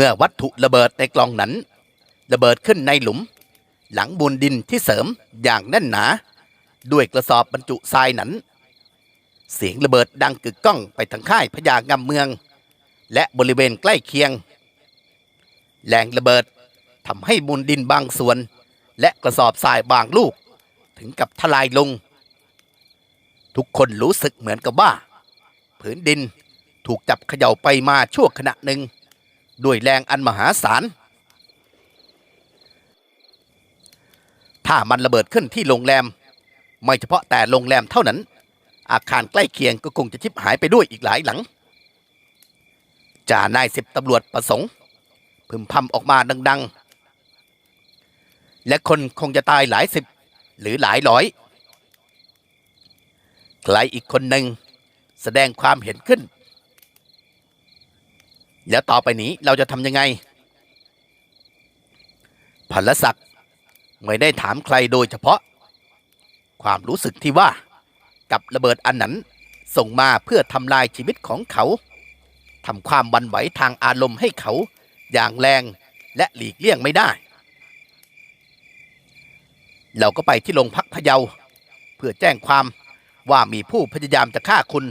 เมื่อวัตถุระเบิดในกล่องนั้น ระเบิดขึ้นในหลุม หลังบูนดินที่เสริมอย่างแน่นหนา ด้วยกระสอบบรรจุทรายนั้น เสียงระเบิดดังกึกก้องไปทางค่ายพญางำเมือง และบริเวณใกล้เคียง แรงระเบิดทำให้มูลดินบางส่วน และกระสอบทรายบางลูก ถึงกับทลายลง ทุกคนรู้สึกเหมือนกับว่า ผืนดินถูกจับเขย่าไปมาชั่วขณะหนึ่ง ด้วยแรงอันมหาศาล ถ้ามันระเบิดขึ้นที่โรงแรม ไม่เฉพาะแต่โรงแรมเท่านั้น อาคารใกล้เคียงก็คงจะชิบหายไปด้วยอีกหลายหลัง จ่านายสิบตำรวจประสงค์พึมพำออกมาดัง ๆ และคนคงจะตายหลายสิบหรือหลายร้อย ใครอีกคนหนึ่งแสดงความเห็นขึ้น แล้วต่อไปนี้เราจะทำยังไงพลศักดิ์ไม่ได้ถามใครโดยเฉพาะ ความรู้สึกที่ว่ากับระเบิดอันนั้นส่งมาเพื่อทำลายชีวิตของเขาทำความบันไหวทางอารมณ์ให้เขาอย่างแรงและหลีกเลี่ยงไม่ได้ เราก็ไปที่โรงพักพะเยา เพื่อแจ้งความว่ามีผู้พยายามจะฆ่าคุณ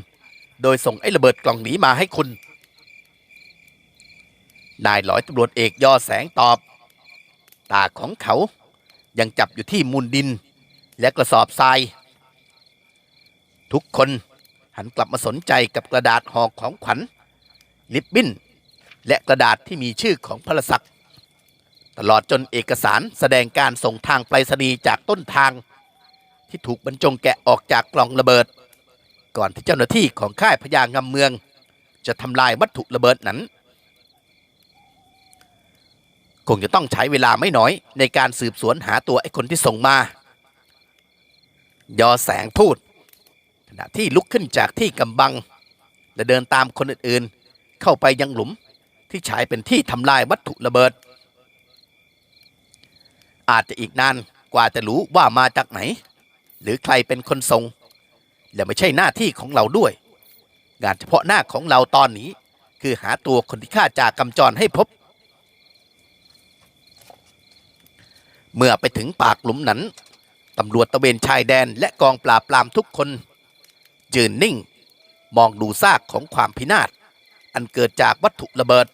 โดยส่งไอ้ระเบิดกล่องหนีมาให้คุณ นายหลอยตำรวจเอกยอแสงตอบ ตาของเขายังจับอยู่ที่มูลดิน และกระสอบทราย ทุกคนหันกลับมาสนใจกับกระดาษห่อของขวัญ ลิบบิ้น และกระดาษที่มีชื่อของพลศักดิ์ตลอดจนเอกสารแสดงการส่งทางไปรษณีย์จากต้นทาง ที่ถูกบรรจงแกะออกจากกล่องระเบิด ก่อนที่เจ้าหน้าที่ของค่ายพญางำเมือง จะทำลายวัตถุระเบิดนั้น คงจะต้องใช้เวลาไม่น้อยในการสืบสวนหาตัวไอ้คนที่ส่งมา ยอแสงพูด ขณะที่ลุกขึ้นจากที่กำบัง และเดินตามคนอื่นๆ เข้าไปยังหลุมที่ใช้เป็นที่ทำลายวัตถุระเบิด อาจจะอีกนานกว่าจะรู้ว่ามาจากไหน หรือใครเป็นคนส่งและไม่ใช่หน้าที่ของเราด้วย งานเฉพาะหน้าของเราตอนนี้ คือหาตัวคนที่ฆ่าจากกำจรให้พบ เมื่อไปถึงปากหลุมนั้นตำรวจตระเวนชายแดนและกองปราบปรามทุกคนยืนนิ่ง มองดูซากของความพินาศ อันเกิดจากวัตถุระเบิด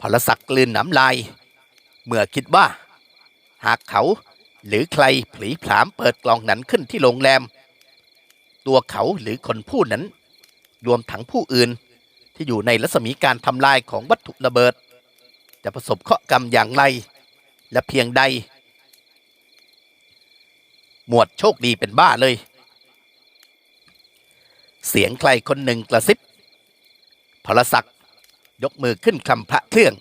พลศักดิ์กลืนน้ำลาย เมื่อคิดว่า หากเขาหรือใครผีผลามเปิดกล่องนั้นขึ้นที่โรงแรม ตัวเขาหรือคนผู้นั้น รวมทั้งผู้อื่นที่อยู่ในรัศมีการทำลายของวัตถุระเบิด จะประสบเคราะห์กรรมอย่างไร และเพียงใด หมวดโชคดีเป็นบ้าเลย เสียงใครคนหนึ่งกระซิบพลศักดิ์ยกมือขึ้นคำพระเครื่อง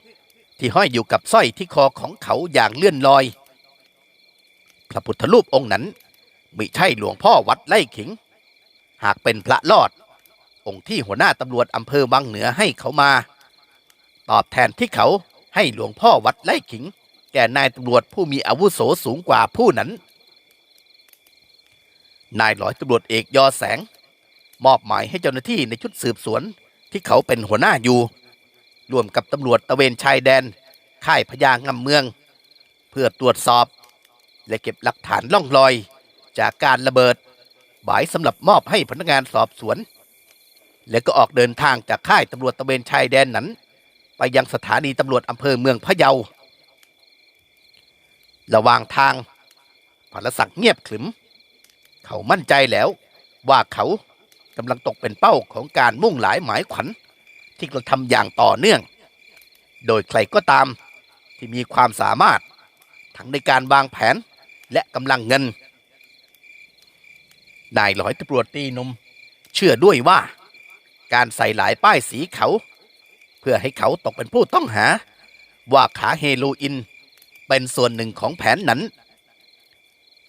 ที่ห้อยอยู่กับสร้อยที่คอของเขาอย่างเลื่อนลอย พระพุทธรูปองค์นั้นไม่ใช่หลวงพ่อวัดไล่ขิง หากเป็นพระลอด องค์ที่หัวหน้าตำรวจอำเภอวังเหนือให้เขามา ตอบแทนที่เขาให้หลวงพ่อวัดไล่ขิง แก่นายตำรวจผู้มีอาวุโสสูงกว่าผู้นั้น นายหลอยตำรวจเอกยอแสง มอบหมายให้เจ้าหน้าที่ในชุดสืบสวนที่เขาเป็นหัวหน้าอยู่ร่วมกับตำรวจตะเวนชายแดน ค่ายพญางำเมือง เพื่อตรวจสอบ และเก็บหลักฐานล่องรอย จากการระเบิดหมายสำหรับมอบให้พนักงานสอบสวน และก็ออกเดินทางจากค่ายตำรวจตะเวนชายแดนนั้น ไปยังสถานีตำรวจอำเภอเมืองพะเยา ระหว่างทางพลศักดิ์เงียบขรึม เขามั่นใจแล้วว่าเขากำลังตกเป็นเป้าของการมุ่งหลายหมายขวัญที่กระทำอย่างต่อเนื่อง โดยใครก็ตามที่มีความสามารถ ทั้งในการวางแผนและกำลังเงิน นายหลอยตำรวจตีนม เชื่อด้วยว่า การใส่หลายป้ายสีเขา เพื่อให้เขาตกเป็นผู้ต้องหา ว่าขาเฮโรอีน เป็นส่วนหนึ่งของแผนนั้น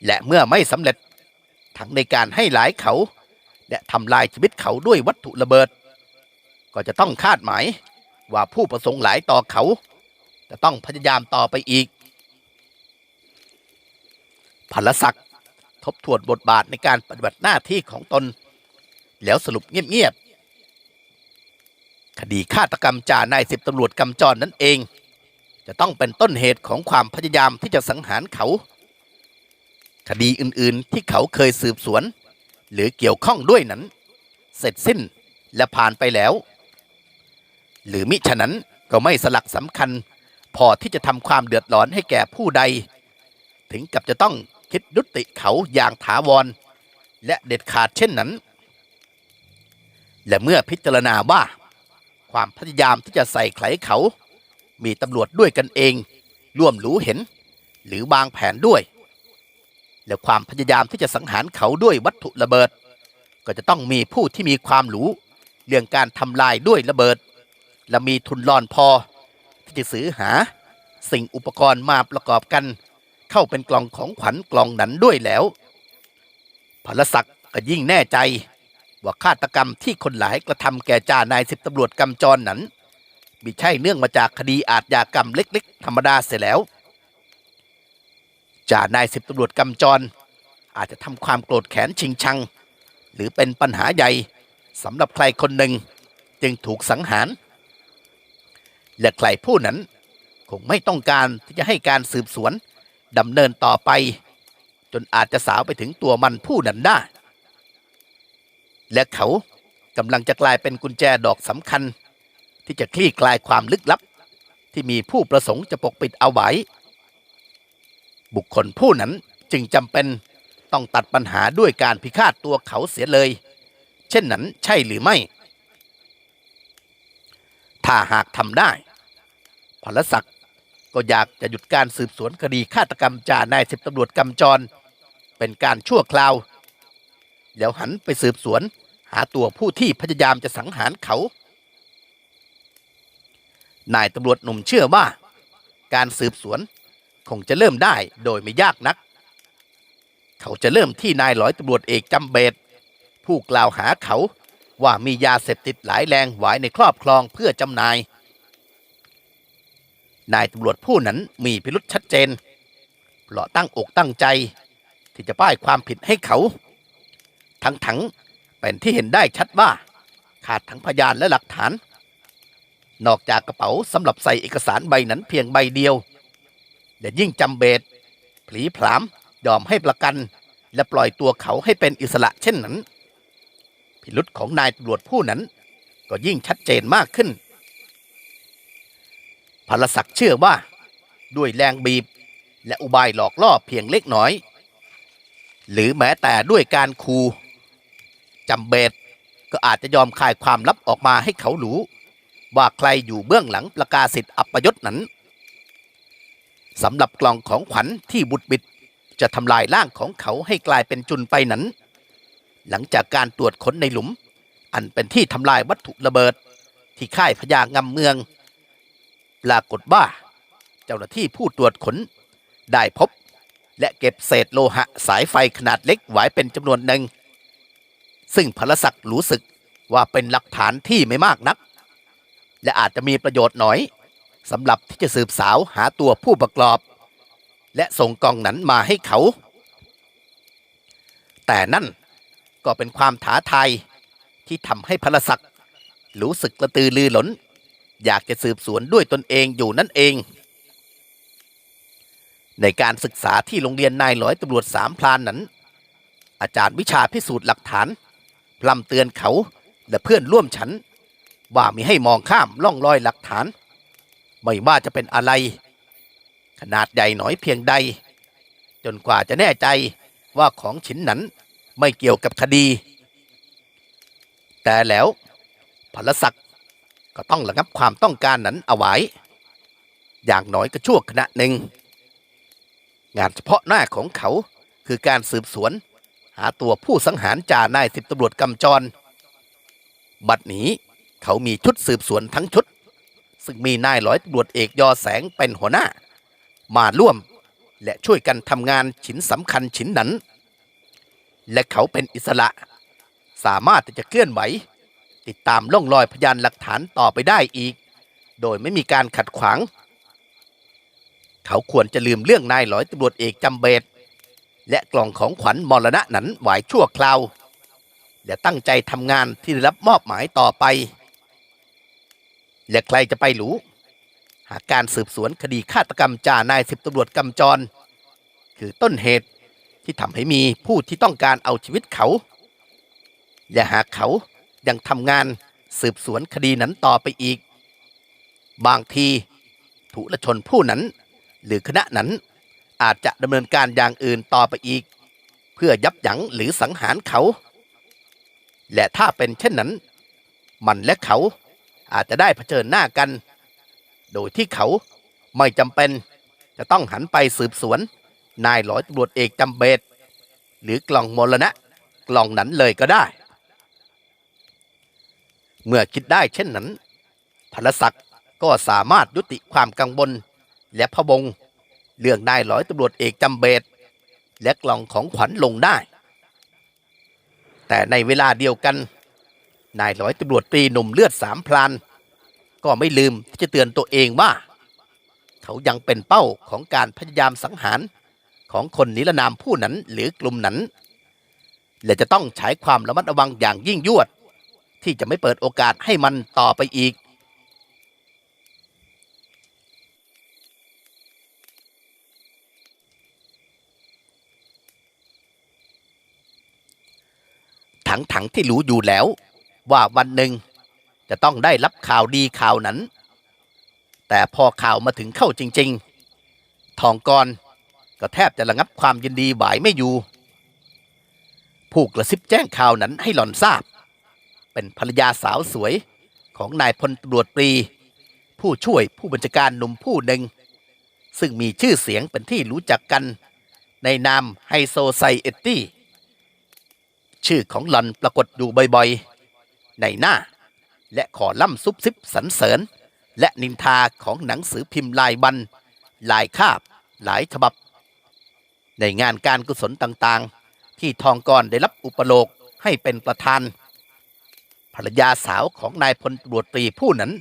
และเมื่อไม่สำเร็จทั้งในการให้หลายเขา และทำลายชีวิตเขาด้วยวัตถุระเบิด ก็จะต้องคาดหมายว่าผู้ประสงค์หลายต่อเขา จะต้องพยายามต่อไปอีกพลศักดิ์ทบทวนบทบาทในการปฏิบัติหน้าที่ของตน แล้วสรุปเงียบๆคดีฆาตกรรมจ่านายสิบตำรวจกำจรนั่นเอง จะต้องเป็นต้นเหตุของความพยายามที่จะสังหารเขา คดีอื่นๆที่เขาเคยสืบสวน หรือเกี่ยวข้องด้วยนั้น เสร็จสิ้นและผ่านไปแล้ว หรือมิฉะนั้นก็ไม่สลักสำคัญ พอที่จะทำความเดือดร้อนให้แก่ผู้ใด ถึงกับจะต้องคิดยุติเขาอย่างถาวร และเด็ดขาดเช่นนั้น และเมื่อพิจารณาว่า ความพยายามที่จะใส่ไขเขา มีตำรวจด้วยกันเอง ร่วมรู้เห็น หรือวางแผนด้วย และความพยายามที่จะสังหารเขาด้วยวัตถุระเบิด ก็จะต้องมีผู้ที่มีความรู้เรื่องการทำลายด้วยระเบิด และมีทุนรอนพอ ที่จะซื้อหาสิ่งอุปกรณ์มาประกอบกัน เข้าเป็นกล่องของขวัญกล่องนั้นด้วยแล้วพลศักดิ์ก็ยิ่งแน่ใจ ว่าฆาตกรรมที่คนหลายกระทำแก่จ่านายสิบตำรวจกำจรนั้น มิใช่เนื่องมาจากคดีอาทยากรรมเล็กๆ ธรรมดาเสียแล้ว จ่านายสิบตำรวจกำจร อาจจะทำความโกรธแค้นชิงชัง หรือเป็นปัญหาใหญ่สำหรับใครคนหนึ่งจึงถูกสังหาร และใครผู้นั้น คงไม่ต้องการที่จะให้การสืบสวนดำเนินต่อไป จนอาจจะสาวไปถึงตัวมันผู้นั้นได้และเขากำลังจะกลายเป็นกุญแจดอกสำคัญ ที่จะคลี่คลายความลึกลับ ที่มีผู้ประสงค์จะปกปิดเอาไว้ บุคคลผู้นั้นจึงจำเป็นต้องตัดปัญหาด้วยการพิฆาตตัวเขาเสียเลย เช่นนั้นใช่หรือไม่ ถ้าหากทำได้พลศักดิ์ก็อยากจะหยุดการสืบสวนคดีฆาตกรรมจ่านายสิบตำรวจกำจร เป็นการชั่วคราว แล้วหันไปสืบสวนหาตัวผู้ที่พยายามจะสังหารเขา นายตำรวจหนุ่มเชื่อว่า การสืบสวนคงจะเริ่มได้โดยไม่ยากนัก เขาจะเริ่มที่นายร้อยตำรวจเอกจำเบดผู้กล่าวหาเขาว่ามียาเสพติดหลายแรงไว้ในครอบครองเพื่อจำหน่าย นายตำรวจผู้นั้นมีพิรุษชัดเจนเพราะตั้งอกตั้งใจ ที่จะป้ายความผิดให้เขา ทั้งๆเป็นที่เห็นได้ชัดว่า ขาดทั้งพยานและหลักฐาน นอกจากกระเป๋าสำหรับใส่เอกสารใบนั้นเพียงใบเดียวและยิ่งจำเบดผลีผลามยอมให้ประกัน และปล่อยตัวเขาให้เป็นอิสระเช่นนั้น พิรุษของนายตำรวจผู้นั้น ก็ยิ่งชัดเจนมากขึ้นพลศักดิ์เชื่อว่า ด้วยแรงบีบ และอุบายหลอกล่อเพียงเล็กน้อย หรือแม้แต่ด้วยการคูจำเบดก็อาจจะยอมคายความลับออกมาให้เขารู้ ว่าใครอยู่เบื้องหลังประกาศสิทธิ์อัปยศนั้นสำหรับกล่องของขวัญที่บุดบิด จะทำลายร่างของเขาให้กลายเป็นจุนไปนั้น หลังจากการตรวจค้นในหลุม อันเป็นที่ทำลายวัตถุระเบิด ที่ค่ายพญางำเมืองปรากฏว่า เจ้าหน้าที่ผู้ตรวจค้นได้พบ และเก็บเศษโลหะสายไฟขนาดเล็กไว้เป็นจำนวนหนึ่ง ซึ่งพลศักดิ์รู้สึกว่าเป็นหลักฐานที่ไม่มากนัก และอาจจะมีประโยชน์น้อยสำหรับที่จะสืบสาวหาตัวผู้ประกอบ และส่งกองนั้นมาให้เขา แต่นั่นก็เป็นความท้าทายที่ทำให้พลศักดิ์รู้สึกกระตือรือร้น อยากจะสืบสวนด้วยตนเองอยู่นั่นเอง ในการศึกษาที่โรงเรียนนายร้อยตำรวจสามพลานนั้น อาจารย์วิชาพิสูจน์หลักฐานพลำเตือนเขาและเพื่อนร่วมชั้น ว่ามีให้มองข้ามล่องรอยหลักฐาน ไม่ว่าจะเป็นอะไร ขนาดใหญ่หน่อยเพียงใด จนกว่าจะแน่ใจว่าของชิ้นนั้นไม่เกี่ยวกับคดี แต่แล้วพลศักดิ์ก็ต้องระงับความต้องการนั้นเอาไว้ อย่างน้อยก็ชั่วขณะหนึ่ง งานเฉพาะหน้าของเขาคือการสืบสวน หาตัวผู้สังหารจ่านายสิบตำรวจกำจร บัดนี้ เขามีชุดสืบสวนทั้งชุด ซึ่งมีนายร้อยตำรวจเอกยอแสงเป็นหัวหน้า มาร่วมและช่วยกันทำงานชิ้นสำคัญชิ้นนั้น และเขาเป็นอิสระ สามารถที่จะเคลื่อนไหว ติดตามล่องรอยพยานหลักฐานต่อไปได้อีก โดยไม่มีการขัดขวาง เขาควรจะลืมเรื่องนายร้อยตำรวจเอกจำเบดและกล่องของขวัญมรณะนั้นไหวชั่วคราว และตั้งใจทำงานที่ได้รับมอบหมายต่อไป และใครจะไปรู้ หากการสืบสวนคดีฆาตกรรมจ่านายสิบตำรวจกำจร คือต้นเหตุที่ทำให้มีผู้ที่ต้องการเอาชีวิตเขา และหากเขายังทำงานสืบสวนคดีนั้นต่อไปอีก บางทีทุลชนผู้นั้น หรือคณะนั้นอาจจะดำเนินการอย่างอื่นต่อไปอีก เพื่อยับยั้งหรือสังหารเขา และถ้าเป็นเช่นนั้น มันและเขา อาจจะได้เผชิญหน้ากัน โดยที่เขาไม่จำเป็น จะต้องหันไปสืบสวน นายร้อยตำรวจเอกจำเบดหรือกล่องมรณะ กล่องนั้นเลยก็ได้ เมื่อคิดได้เช่นนั้นพลศักดิ์ก็สามารถยุติความกังวลและพะวงเรื่องนายร้อยตำรวจเอกจำเบดและกล่องของขวัญลงได้ แต่ในเวลาเดียวกัน นายร้อยตำรวจตรีหนุ่มเลือดสามพลานก็ไม่ลืมที่จะเตือนตัวเองว่า เขายังเป็นเป้าของการพยายามสังหารของคนนิรนามผู้นั้นหรือกลุ่มนั้น และจะต้องใช้ความระมัดระวังอย่างยิ่งยวด ที่จะไม่เปิดโอกาสให้มันต่อไปอีกทั้งทั้งๆที่รู้อยู่แล้ว ว่าวันหนึ่งจะต้องได้รับข่าวดีข่าวนั้น แต่พอข่าวมาถึงเข้าจริง ๆ ทองกรก็แทบจะระงับความยินดีไหวไม่อยู่ ผู้กระซิบแจ้งข่าวนั้นให้หล่อนทราบ เป็นภรรยาสาวสวยของนายพลตำรวจตรี ผู้ช่วยผู้บัญชาการหนุ่มผู้หนึ่ง ซึ่งมีชื่อเสียงเป็นที่รู้จักกัน ในนามไฮโซไซเอตตี้ ชื่อของหล่อนปรากฏอยู่บ่อยๆ ในหน้า และขอล่ำซุบซิบสรรเสริญ และนินทาของหนังสือพิมพ์ลายบัน ลายคาบ หลายฉบับ ในงานการกุศลต่างๆ ที่ทองกรได้รับอุปโลกให้เป็นประธาน ภรรยาสาวของนายพลตรวจตรีผู้นั้น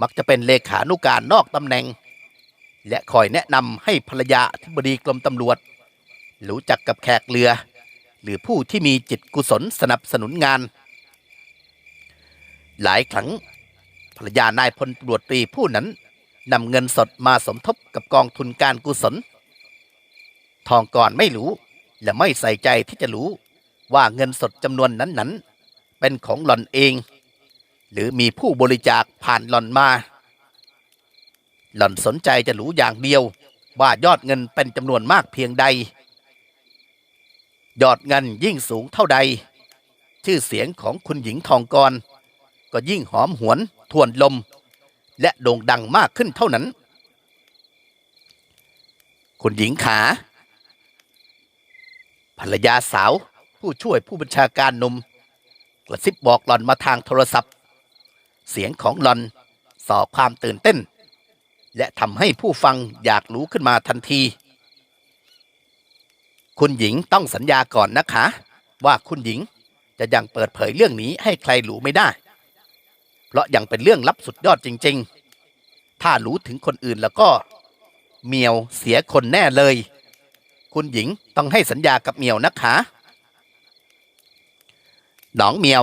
มักจะเป็นเลขานุการนอกตำแหน่ง และคอยแนะนำให้ภรรยาธิบดีกรมตำรวจ รู้จักกับแขกเรือ หรือผู้ที่มีจิตกุศลสนับสนุนงาน หลายครั้ง ภรรยานายพลตำรวจตรีผู้นั้นนำเงินสดมาสมทบกับกองทุนการกุศล ทองก่อนไม่รู้ และไม่ใส่ใจที่จะรู้ว่าเงินสดจำนวนนั้นๆ เป็นของหล่อนเอง หรือมีผู้บริจาคผ่านหล่อนมา หล่อนสนใจจะรู้อย่างเดียว ว่ายอดเงินเป็นจำนวนมากเพียงใด ยอดเงินยิ่งสูงเท่าใด ชื่อเสียงของคุณหญิงทองกร ก็ยิ่งหอมหวนทวนลม และโด่งดังมากขึ้นเท่านั้น คุณหญิงขา ภรรยาสาว ผู้ช่วยผู้บัญชาการหนุ่มกระซิบบอกหลอนมาทางโทรศัพท์ เสียงของหลอนส่อความตื่นเต้น และทำให้ผู้ฟังอยากรู้ขึ้นมาทันที คุณหญิงต้องสัญญาก่อนนะคะ ว่าคุณหญิงจะยังเปิดเผยเรื่องนี้ให้ใครรู้ไม่ได้ ราะยังเป็นเรื่องลับสุดยอดจริง ๆ ถ้ารู้ถึงคนอื่นแล้วก็เมียวเสียคนแน่เลย คุณหญิงต้องให้สัญญากับเมียวนะคะหนองเมียว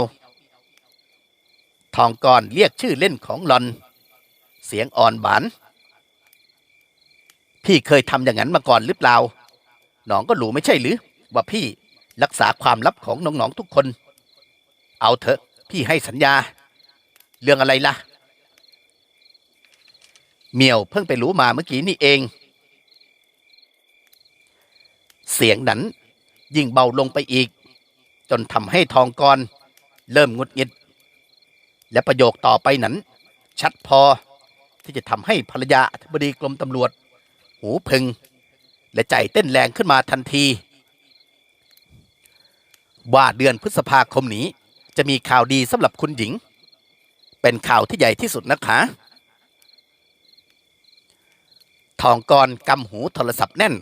ทองกรเรียกชื่อเล่นของหลอน เสียงอ่อนหวาน พี่เคยทำอย่างนั้นมาก่อนหรือเปล่า หนองก็รู้ไม่ใช่หรือ ว่าพี่รักษาความลับของน้องๆทุกคน เอาเถอะ พี่ให้สัญญา เรื่องอะไรล่ะ เมียวเพิ่งไปรู้มาเมื่อกี้นี่เอง เสียงนั้นยิ่งเบาลงไปอีก จนทำให้ทองกร เริ่มงุดงิด และประโยคต่อไปนั้น ชัดพอที่จะทำให้ภรรยาอธิบดีกรมตำรวจ หูพึง และใจเต้นแรงขึ้นมาทันที ว่าเดือนพฤษภาคมนี้จะมีข่าวดีสำหรับคุณหญิง เป็นข่าวที่ใหญ่ที่สุดนะคะ ทองกรกำหูโทรศัพท์แน่น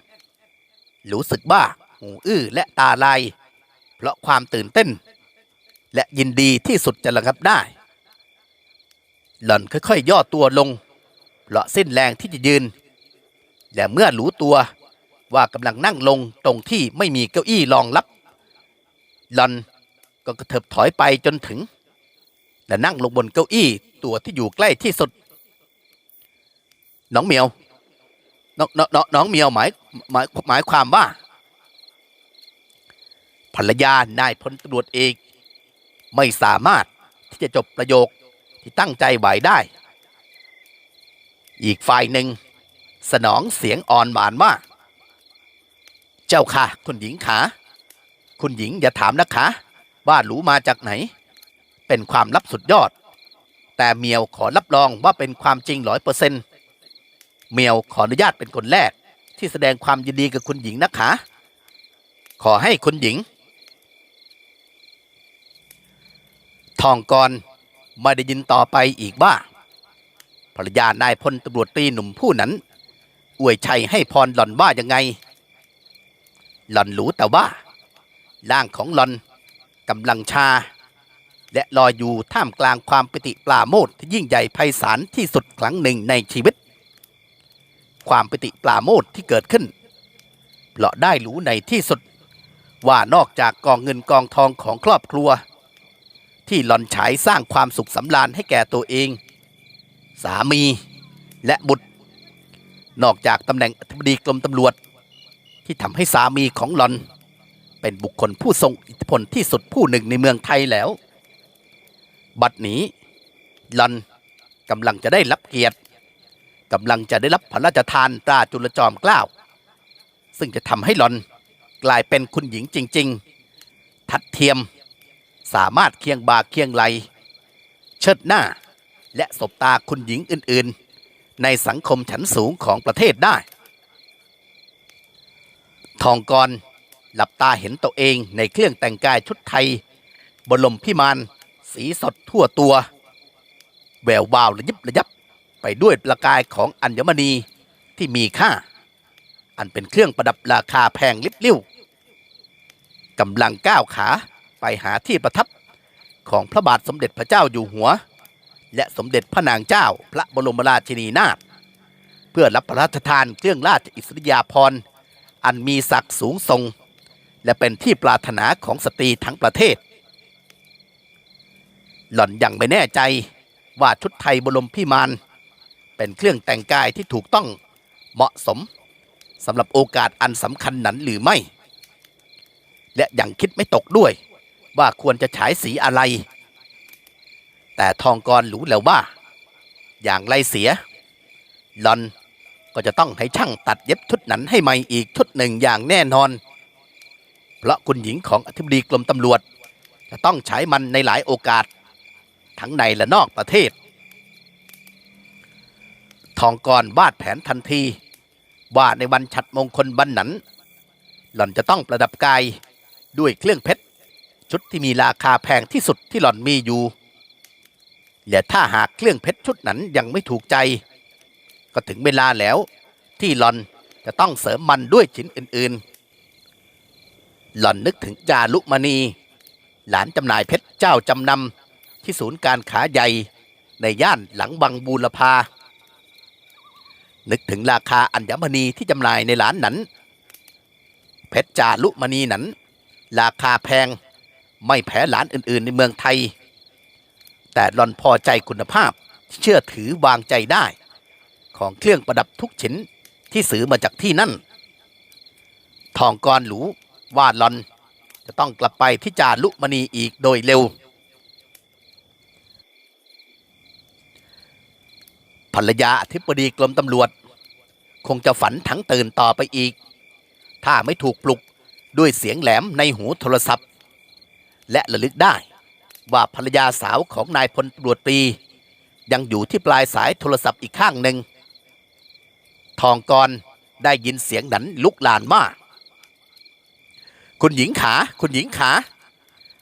รู้สึกว่าหูอื้อและตาลาย เพราะความตื่นเต้น และยินดีที่สุดจะระงับได้ หล่อนค่อยๆ ย่อตัวลงเพราะสิ้นแรงที่จะยืน และเมื่อรู้ตัวว่ากำลังนั่งลงตรงที่ไม่มีเก้าอี้รองรับหล่อนก็กระเถิบถอยไปจนถึง และนั่งลงบนเก้าอี้ตัวที่อยู่ใกล้ที่สุด น้องเมียวน้องน้องน้องน้องเมียวหมายหมายหมายความว่า ภรรยานายพลตำรวจเอกไม่สามารถที่จะจบประโยคที่ตั้งใจไหวได้ อีกฝ่ายหนึ่ง สนองเสียงอ่อนหวานว่า เจ้าค่ะ คุณหญิงขาคุณหญิงอย่าถามนะคะว่าหรูมาจากไหน เป็นความลับสุดยอด แต่เมียวขอรับรองว่าเป็นความจริงร้อยเปอร์เซ็นต์เมียวขออนุญาตเป็นคนแรก ที่แสดงความยินดีกับคุณหญิงนะคะ ขอให้คุณหญิง ทองกรไม่ได้ยินต่อไปอีกว่าภรรยานายพลตำรวจตรีหนุ่มผู้นั้น อวยชัยให้พรหล่อนว่ายังไง หล่อนรู้แต่ว่าร่างของหล่อนกำลังชา และลอยอยู่ท่ามกลางความปิติปราโมทย์ที่ยิ่งใหญ่ไพศาลที่สุดครั้งหนึ่งในชีวิต ความปิติปราโมทย์ที่เกิดขึ้นเพราะได้รู้ในที่สุด ว่านอกจากกองเงินกองทองของครอบครัว ที่หล่อนฉายสร้างความสุขสำราญให้แก่ตัวเอง สามีและบุตร นอกจากตำแหน่งอธิบดีกรมตำรวจ ที่ทำให้สามีของหลอน เป็นบุคคลผู้ทรงอิทธิพลที่สุดผู้หนึ่งในเมืองไทยแล้ว บัดนี้หลอนกำลังจะได้รับเกียรติกำลังจะได้รับพระราชทานตราจุลจอมเกล้า ซึ่งจะทำให้หลอนกลายเป็นคุณหญิงจริง ๆ ทัดเทียม สามารถเคียงบาเคียงไหล เชิดหน้า และสบตาคุณหญิงอื่น ๆ ในสังคมชั้นสูงของประเทศได้ ทองกรหลับตาเห็นตัวเองในเครื่องแต่งกายชุดไทยบรมพิมาน สีสดทั่วตัว แวววาวระยิบระยับไปด้วยประกายของอัญมณีที่มีค่า อันเป็นเครื่องประดับราคาแพงลิบลิ่วกำลังก้าวขาไปหาที่ประทับของพระบาทสมเด็จพระเจ้าอยู่หัว และสมเด็จพระนางเจ้าพระบรมราชินีนาถเพื่อรับพระราชทานเครื่องราชอิสริยาภรณ์อันมีศักดิ์สูงทรง และเป็นที่ปรารถนาของสตรีทั้งประเทศ หล่อนยังไม่แน่ใจว่าชุดไทยบรมพิมาน เป็นเครื่องแต่งกายที่ถูกต้องเหมาะสมสำหรับโอกาสอันสำคัญนั้นหรือไม่ และยังคิดไม่ตกด้วยว่าควรจะฉายสีอะไร แต่ทองกรรู้แล้วว่า อย่างไรเสียหลอนก็จะต้องให้ช่างตัดเย็บชุดนั้นให้ใหม่อีกชุดหนึ่งอย่างแน่นอน เพราะคุณหญิงของอธิบดีกรมตำรวจ จะต้องใช้มันในหลายโอกาส ทั้งในและนอกประเทศ ทองกรวาดแผนทันที ว่าในวันฉัดมงคลบันนั้น หล่อนจะต้องประดับกายด้วยเครื่องเพชร ชุดที่มีราคาแพงที่สุดที่หล่อนมีอยู่และถ้าหากเครื่องเพชรชุดนั้นยังไม่ถูกใจ ก็ถึงเวลาแล้วที่หล่อนจะต้องเสริมมันด้วยชิ้นอื่นๆ หล่อนนึกถึงจารุมณี หลานจำนายเพชรเจ้าจำนำ ที่ศูนย์การค้าใหญ่ ในย่านหลังบังบูรพา นึกถึงราคาอัญมณีที่จำหน่ายในร้านนั้น เพชรจารุมณีนั้น ราคาแพงไม่แพ้ร้านอื่น ๆ ในเมืองไทย แต่หลอนพอใจคุณภาพเชื่อถือวางใจได้ ของเครื่องประดับทุกชิ้นที่ซื้อมาจากที่นั่น ทองกรหรูว่าหลอนจะต้องกลับไปที่จารุมณีอีกโดยเร็ว ภรรยาอธิบดีกรมตำรวจ คงจะฝันทั้งตื่นต่อไปอีก ถ้าไม่ถูกปลุกด้วยเสียงแหลมในหูโทรศัพท์ และระลึกได้ว่าภรรยาสาวของนายพลตำรวจตรี ยังอยู่ที่ปลายสายโทรศัพท์อีกข้างหนึ่ง ทองกรได้ยินเสียงนั้นลุกลานมาก คุณหญิงขา คุณหญิงขา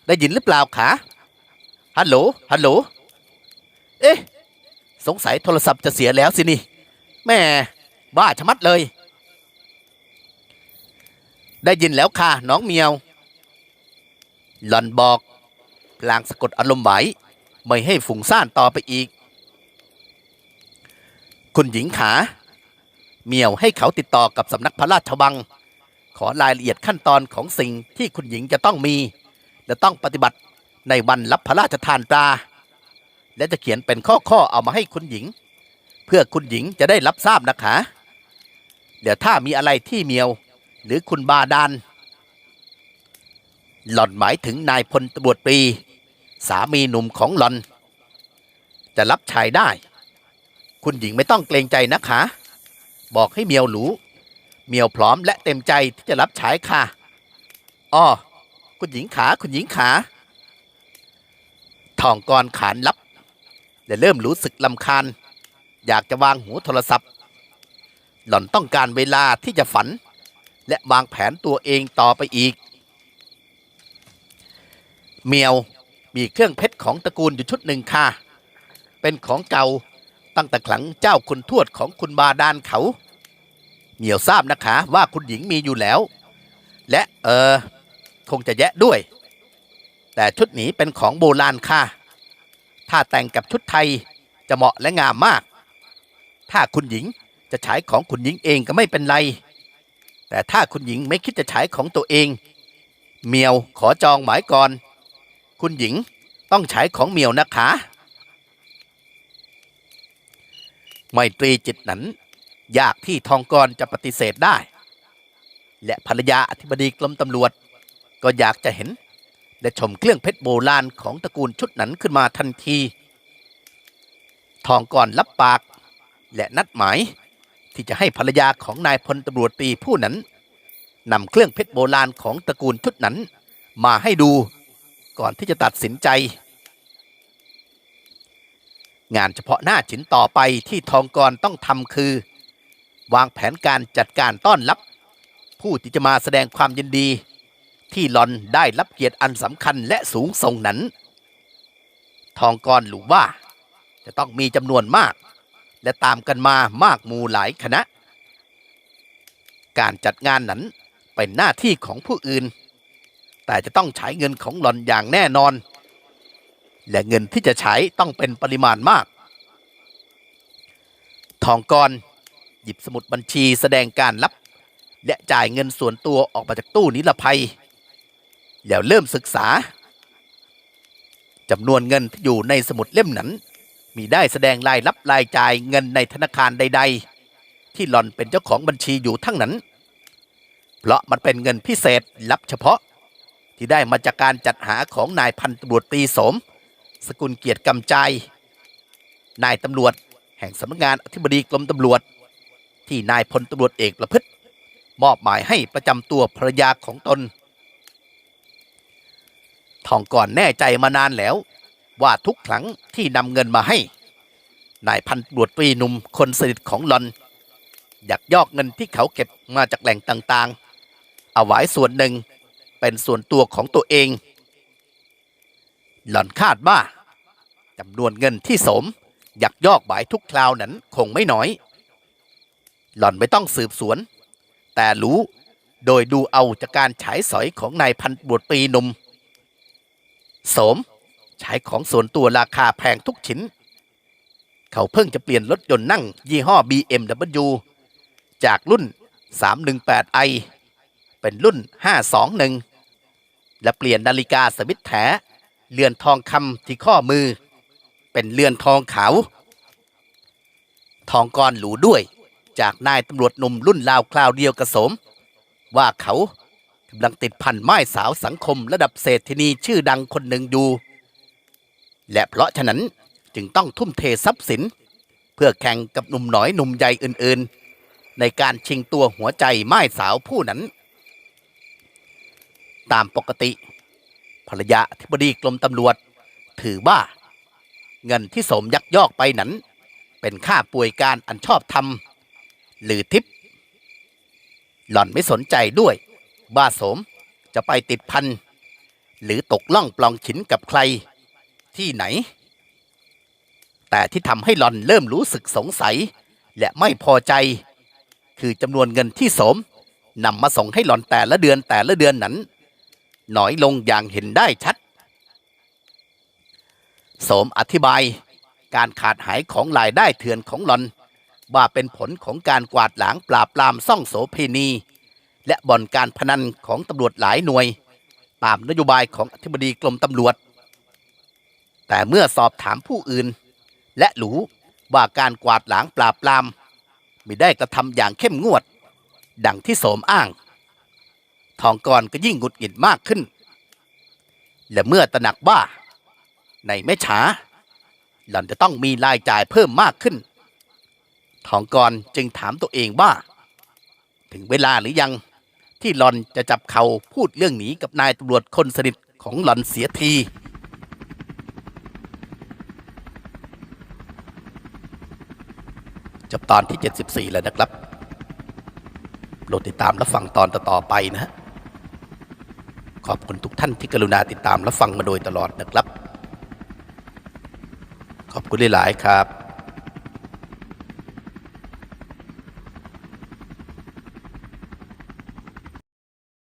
ได้ยินหรือเปล่าขา ฮัลโหล ฮัลโหล เอ๊ะ สงสัยโทรศัพท์จะเสียแล้วสินี่แม่บ้าชะมัดเลย ได้ยินแล้วค่ะ น้องเมียว หล่อนบอกพลางสะกดอารมณ์ไหวไม่ให้ฝุ่งซ่านต่อไปอีก คุณหญิงขา เมียวให้เขาติดต่อกับสำนักพระราชวัง ขอรายละเอียดขั้นตอนของสิ่งที่คุณหญิงจะต้องมี และต้องปฏิบัติในวันรับพระราชทานตรา และจะเขียนเป็นข้อข้อๆเอามาให้คุณหญิง เพื่อคุณหญิงจะได้รับทราบนะคะ เดี๋ยวถ้ามีอะไรที่เมียว หรือคุณบาดาลหล่อนหมายถึงนายพลตำรวจตรีสามีหนุ่มของหล่อน จะรับใช้ได้ คุณหญิงไม่ต้องเกรงใจนะคะ บอกให้เมียวรู้เมียวพร้อมและเต็มใจที่จะรับใช้ค่ะ อ้อ คุณหญิงขา คุณหญิงขา ทองกรขานรับ และเริ่มรู้สึกลำคาญ อยากจะวางหูโทรศัพท์ หล่อนต้องการเวลาที่จะฝัน และวางแผนตัวเองต่อไปอีก เมียวมีเครื่องเพชรของตระกูลอยู่ชุดหนึ่งค่ะ เป็นของเก่าตั้งแต่ครั้งเจ้าคุณทวดของคุณบาดาลเขา เมียวทราบนะคะว่าคุณหญิงมีอยู่แล้ว และเออคงจะแยะด้วย แต่ชุดนี้เป็นของโบราณค่ะ ถ้าแต่งกับชุดไทยจะเหมาะและงามมาก ถ้าคุณหญิงจะใช้ของคุณหญิงเองก็ไม่เป็นไร แต่ถ้าคุณหญิงไม่คิดจะใช้ของตัวเอง เมียวขอจองหมายก่อน คุณหญิงต้องใช้ของเมียวนะคะไมตรีจิตนั้น ยากที่ทองกรจะปฏิเสธได้ และภรรยาอธิบดีกรมตำรวจ ก็อยากจะเห็น และชมเครื่องเพชรโบราณของตระกูลชุดนั้นขึ้นมาทันที ทองกรรับปากและนัดหมาย ที่จะให้ภรรยาของนายพลตำรวจตีผู้นั้นนำเครื่องเพชรโบราณของตระกูลชุดนั้น มาให้ดูก่อนที่จะตัดสินใจ งานเฉพาะหน้าชิ้นต่อไปที่ทองกรต้องทำคือ วางแผนการจัดการต้อนรับ ผู้ที่จะมาแสดงความยินดี ที่หลอนได้รับเกียรติอันสำคัญและสูงส่งนั้น ทองกรหรือว่า จะต้องมีจำนวนมาก และตามกันมามากมูหลายคณะ การจัดงานนั้นเป็นหน้าที่ของผู้อื่น แต่จะต้องใช้เงินของหลอนอย่างแน่นอน และเงินที่จะใช้ต้องเป็นปริมาณมาก ทองกรหยิบสมุดบัญชีแสดงการรับและจ่ายเงินส่วนตัวออกมาจากตู้นิรภัย แล้วเริ่มศึกษาจำนวนเงินที่อยู่ในสมุดเล่มนั้น มีได้แสดงรายรับรายจ่ายเงินในธนาคารใด ๆ ที่หล่อนเป็นเจ้าของบัญชีอยู่ทั้งนั้น เพราะมันเป็นเงินพิเศษลับเฉพาะ ที่ได้มาจากการจัดหาของนายพันตำรวจตีสม สกุลเกียรติกำใจ นายตำรวจแห่งสำนักงานอธิบดีกรมตำรวจ ที่นายพลตำรวจเอกประพฤติ มอบหมายให้ประจำตัวภรรยาของตน ทองก่อนแน่ใจมานานแล้ว ว่าทุกครั้งที่นำเงินมาให้ นายพันตรวจตรีหนุ่มคนสนิทของหลอน อยากยอกเงินที่เขาเก็บมาจากแหล่งต่างๆ เอาไว้ส่วนหนึ่งเป็นส่วนตัวของตัวเอง หลอนคาดว่าจำนวนเงินที่สม อยากยอกหมายทุกคราวนั้นคงไม่น้อย หล่อนไม่ต้องสืบสวน แต่รู้โดยดูเอาจากการฉายสอยของนายพันตำรวตรีหนุ่ม สม ใช้ของส่วนตัวราคาแพงทุกชิ้น เขาเพิ่งจะเปลี่ยนรถยนต์นั่ง ยี่ห้อ BMW จากรุ่น 318i เป็นรุ่น 521 และเปลี่ยนนาฬิกาสวิตแถเรือนทองคำที่ข้อมือ เป็นเรือนทองขาว ทองกรหรูด้วย จากนายตำรวจหนุ่มรุ่นราวคราวเดียวกับสม ว่าเขา กำลังติดพันไม้สาวสังคมระดับเศรษฐินีชื่อดังคนหนึ่งอยู่ และเพราะฉะนั้นจึงต้องทุ่มเททรัพย์สิน เพื่อแข่งกับหนุ่มน้อยหนุ่มใหญ่อื่นๆ ในการชิงตัวหัวใจไม้สาวผู้นั้น ตามปกติ ภรรยาธิบดีกรมตำรวจ ถือว่า เงินที่สมยักยอกไปนั้น เป็นค่าป่วยการอันชอบธรรมหรือทิป หล่อนไม่สนใจด้วย ว่าสมจะไปติดพัน หรือตกล่องปลองฉินกับใครที่ไหน แต่ที่ทำให้หลอนเริ่มรู้สึกสงสัย และไม่พอใจ คือจำนวนเงินที่สมนำมาส่งให้หลอนแต่ละเดือนแต่ละเดือนนั้นน้อยลงอย่างเห็นได้ชัดโสมอธิบายการขาดหายของรายได้เถื่อนของหลอน ว่าเป็นผลของการกวาดล้างปราบปรามซ่องโสเพณี และบ่อนการพนันของตำรวจหลายหน่วย ตามนโยบายของอธิบดีกรมตำรวจ แต่เมื่อสอบถามผู้อื่น และรู้ว่าการกวาดล้างปราบปรามไม่ได้กระทำอย่างเข้มงวด ดังที่โสมอ้าง ทองกรก็ยิ่งหงุดหงิดมากขึ้น และเมื่อตระหนักว่า ในไม่ช้า หล่อนจะต้องมีรายจ่ายเพิ่มมากขึ้น ทองกรจึงถามตัวเองว่า ถึงเวลาหรือยัง ที่หลอนจะจับเขาพูดเรื่องหนีกับนายตำรวจคนสนิทของหลอนเสียที จบตอนที่ 74 แล้วนะครับโปรดติดตามและฟังตอนต่อๆไปนะฮะขอบคุณทุกท่านที่กรุณาติดตามและฟังมาโดยตลอดนะครับ ขอบคุณหลาย ๆ ครับ